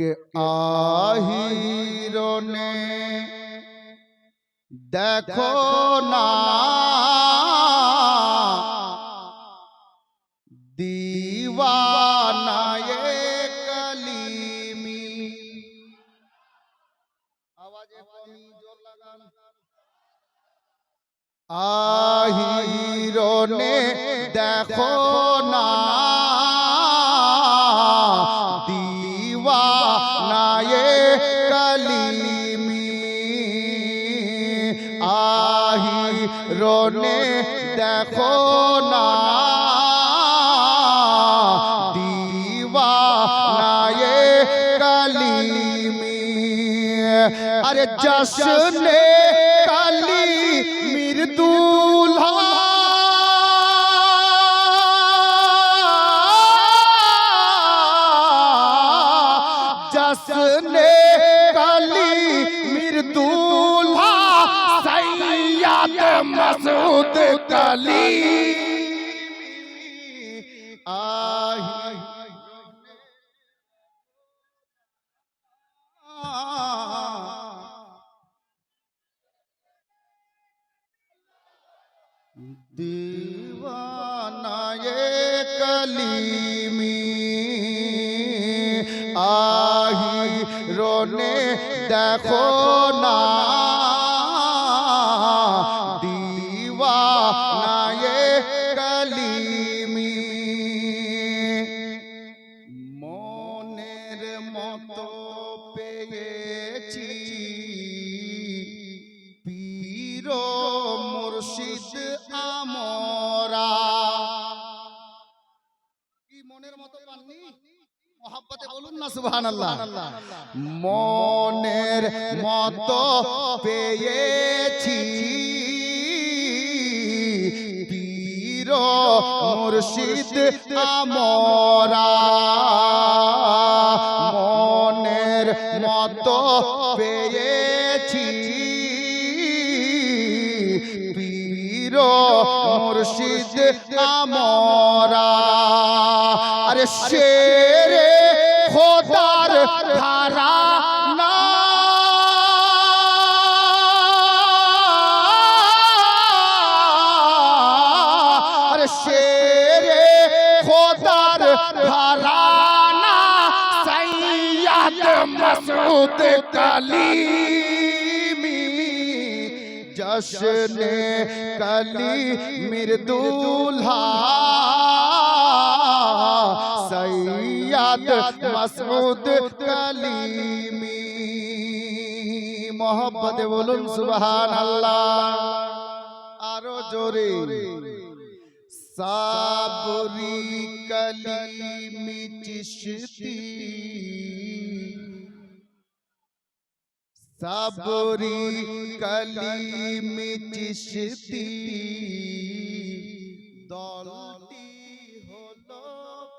के आहिरो ने देखो ना दीवाना ये कलीमी आवाज जोर लगान आहिरो ने देखो আহিরো নে দেখো না। দিওয়ানায়ে কলিমি। আরে জশনে কালি মির দুলহা। জশনে মাসুদ কালি। দিবানায়ে কলিমি। আহি রোনে দেখো না। দিবানায়ে কালিমি। মনের মতো পেয়েছি। পীর মুর্শিদ আমরা। কি মনের মত পাননি? মনের মতো পেয়েছি। মুর্শিদ আমরা। মনের মতো পেয়েছি। পীর মুর্শিদ আমরা। আরে শেরে খোদার ধারা খোদার ঘরানা সৈয়দ মসউদ কালিমি জশনে কলি মির দুলহা সৈয়দ মসউদ কালিমি মোহব্বত বলুন সুবহানাল্লাহ আরও জোরে সাবরি কলিমি চিশতি সাবরি কলিমি চিশতি দলটি হলো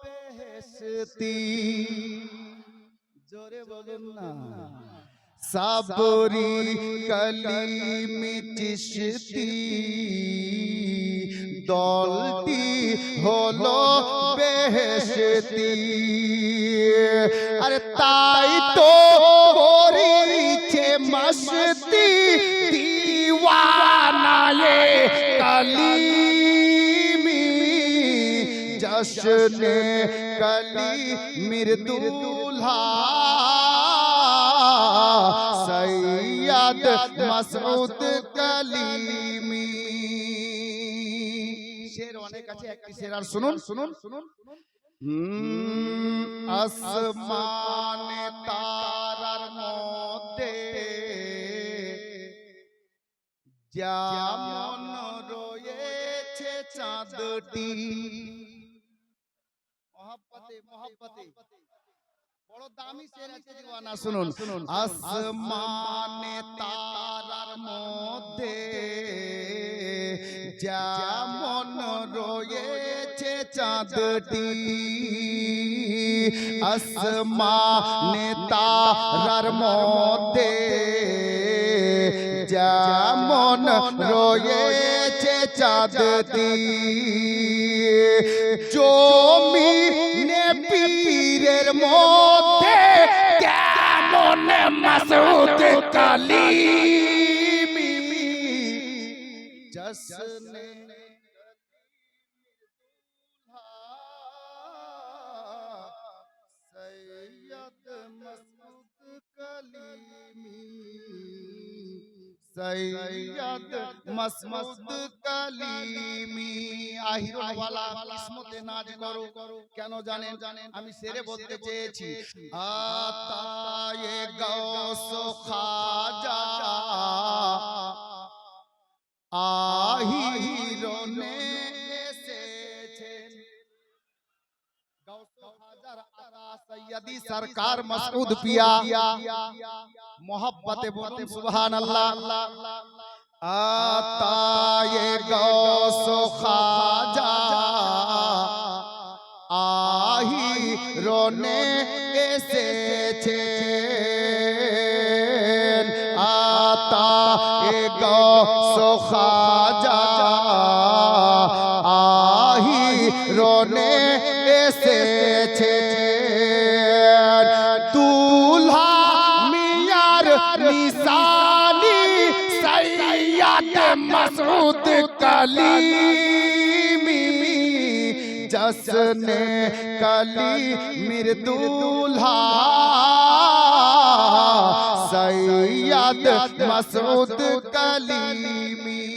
বেহেশতি জোরে বলুন না সাবরি কলিমি চিশতি দলটি হলো বেহেশতি। আরে তাই তো করিছে মস্তি দিওয়ানায়ে কলিমি জশনে কলি মির দুলহা সৈয়দ মসউদ কলিমি শের অনেক আছে একটি শের আর শুনুন শুনুন শুনুন আসমানে তারার মধ্যে যেমন রয়েছে চাঁদটি মহাব্বতে মহাব্বতে বড় দামি শের আছে দিওয়ানা শুনুন। শুনুন। আসমানে তারার মধ্যে যেমন রয়েছে চাঁদটি আসমানে তারার মধ্যে যেমন রয়েছে চাঁদটি জমি পীরের মধ্যে মাসুদ কালিমি জসনে সৈয়দ মসমুদ কালিমি আহিরুল ওয়ালা কিসমতে নাজ করো কেন জানেন আমি সেরে বলতে চেয়েছি আতায়ে গৌস খাজা আহিরনে এসেছেন গৌস খাজার আতা সৈয়দি সরকার মাসউদ পিয়া मोहब्बत बोलते सुबहान अल्लाह आता ये गौसो खाजा आही रोने ऐसे छे आता ये गौसो खाजा आही रोने ऐसे রোত কালিমি জসনে কালি মির দুলহা সৈয়াদ মসউদ কালিমি